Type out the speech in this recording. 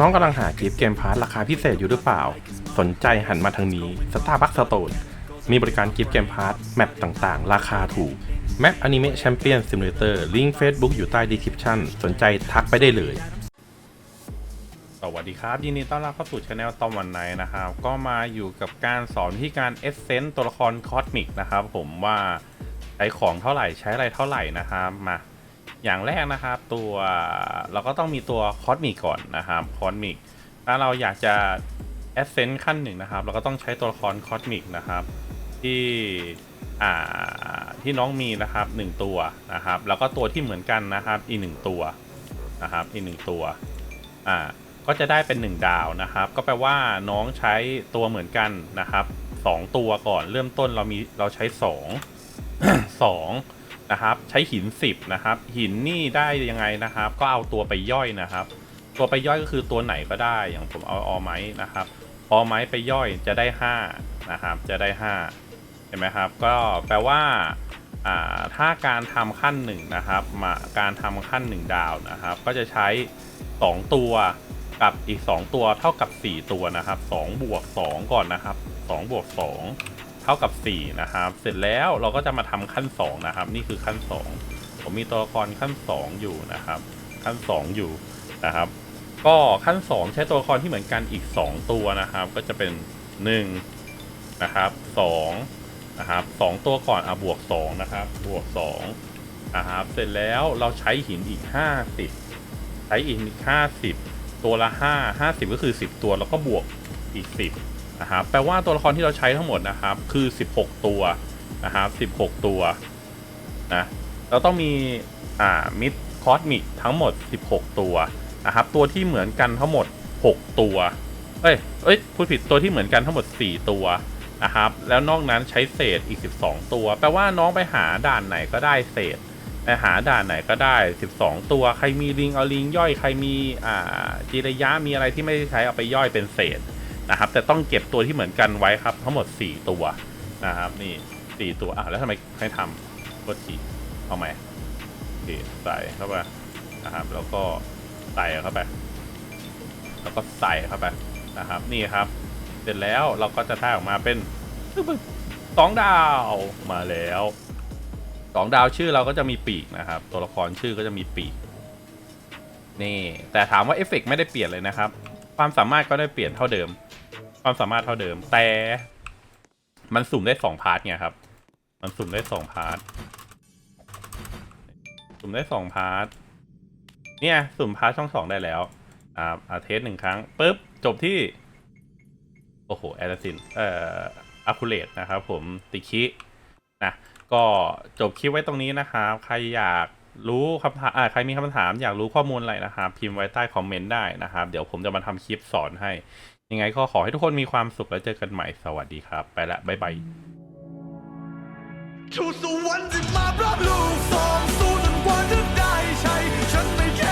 น้องๆกำลังหากิฟต์เกมพาร์ทราคาพิเศษอยู่หรือเปล่า สนใจหันมาทางนี้ Starbucks Store มีบริการกิฟต์เกมพาร์ทแมปต่างๆ ราคาถูกแมปอนิเมะแชมเปี้ยนซิมูเลเตอร์ลิงก์ Facebook อยู่ใต้ดีคริปชันสนใจทักไปได้เลย สวัสดีครับ ยินดีต้อนรับเข้าสู่ช anel ตอมวันไหนนะครับ ก็มาอยู่กับการสอนที่การเอเซนต์ตัวละครคอสมิกนะครับผมว่าใช้ของเท่าไหร่ใช้อะไรเท่าไหร่นะครับมา อย่างแรกนะครับตัวเราก็ต้องมีตัวคอสมิกก่อนนะครับคอสมิกถ้าเราอยากจะเอเซนต์ขั้นหนึ่งนะครับ เราก็ต้องใช้ตัวละครคอสมิกนะครับ ที่อ่าที่น้องมีนะครับหนึ่งตัวนะครับ แล้วก็ตัวที่เหมือนกันนะครับ อีกหนึ่งตัวนะครับอีกหนึ่งตัวอ่าก็จะได้เป็น 1 ดาวนะครับ ก็แปลว่าน้องใช้ตัวเหมือนกันนะครับ 2 ตัวก่อนเริ่มต้นเรามีเราใช้ 2 2 นะครับ ใช้หิน 10 นะครับ หินนี่ได้ยังไงนะครับ ก็เอาตัวไปย่อยนะครับ ตัวไปย่อยก็คือตัวไหนก็ได้อย่างผมเอาออไม้นะครับออไม้ไปย่อยจะได้5นะครับจะได้ 5 เห็นไหมครับ ก็แปลว่าถ้าการทำขั้นหนึ่งนะครับมาการทำขั้น 1 ดาวนะครับ ก็จะใช้ 2 ตัวกับอีก 2 ตัวเท่ากับ 4 ตัวนะครับ2บวก2ก่อนนะครับ2บวก2 เท่ากับ 4 นะครับ เสร็จแล้วเราก็จะมาทำขั้น 2 นะครับ นี่คือขั้น 2 ผมมีตัวละครขั้น 2 อยู่นะครับ ขั้น 2 อยู่นะครับ ก็ขั้น 2 ใช้ตัวละครที่เหมือนกันอีก 2 ตัวนะครับ ก็จะเป็น 1 นะครับ2นะครับ2ตัวก่อนอะบวก 2 นะครับ บวก2นะครับเสร็จแล้วเราใช้หินอีก 50 ใช้อีก 50 ตัวละ 5 50 ก็คือ 10 ตัวแล้วก็บวกอีก 10 นะครับแปลว่าตัวละครที่เราใช้ทั้งหมดนะครับ คือ 16 ตัวนะครับ16 ตัวนะเราต้องมีอ่ามิดคอสมิกทั้งหมด 16 ตัวนะครับตัวที่เหมือนกันทั้งหมด 6 ตัวเอ้ยเอ้ยพูดผิดตัวที่เหมือนกันทั้งหมด 4 ตัวนะครับแล้วนอกนั้นใช้เศษอีก 12 ตัว แปลว่าน้องไปหาด่านไหนก็ได้เศษไปหาด่านไหนก็ได้ 12 ตัว ใครมีลิงเอาลิงย่อย ใครมีอ่าจิระยะมีอะไรที่ไม่ได้ใช้เอาไปย่อยเป็นเศษ นะครับ แต่ต้องเก็บตัวที่เหมือนกันไว้ครับ ทั้งหมด 4 ตัวนะครับ นี่ 4 ตัวอะแล้วทำไมให้ทำกดขีเอาไหมโอเคใส่เข้าไปนะครับ แล้วก็ใส่เข้าไป แล้วก็ใส่เข้าไปนะครับ นี่ครับ เสร็จแล้วเราก็จะได้ออกมาเป็นสองดาวมาแล้วสองดาวชื่อเราก็จะมีปีกนะครับ ตัวละครชื่อก็จะมีปีก นี่ แต่ถามว่าเอฟเฟกต์ไม่ได้เปลี่ยนเลยนะครับ ความสามารถก็ได้เปลี่ยนเท่าเดิม ความสามารถเท่าเดิม แต่มันสุ่มได้สองพาร์ทไงครับ มันสุ่มได้สองพาร์ท สุ่มได้สองพาร์ท เนี่ย สุ่มพาร์ทช่องสองได้แล้ว อ่าอาเทสหนึ่งครั้งปุ๊บ จบที่ โอ้โห แอลซิน เอ่ออะคูเลตนะครับผมติคินะ ก็จบคลิปไว้ตรงนี้นะครับ ใครอยากรู้คำถามใครมีคำถามอยากรู้ข้อมูลอะไรนะครับ พิมพ์ไว้ใต้คอมเมนต์ได้นะครับ เดี๋ยวผมจะมาทำคลิปสอนให้ ยังไงก็ขอให้ทุกคนมีความสุขแล้วเจอกันใหม่สวัสดีครับ ไปละบ๊ายบายทูสวรรค์จะมารับลูกสองสู้จนกว่าจะได้ใช่ฉันไม่แค่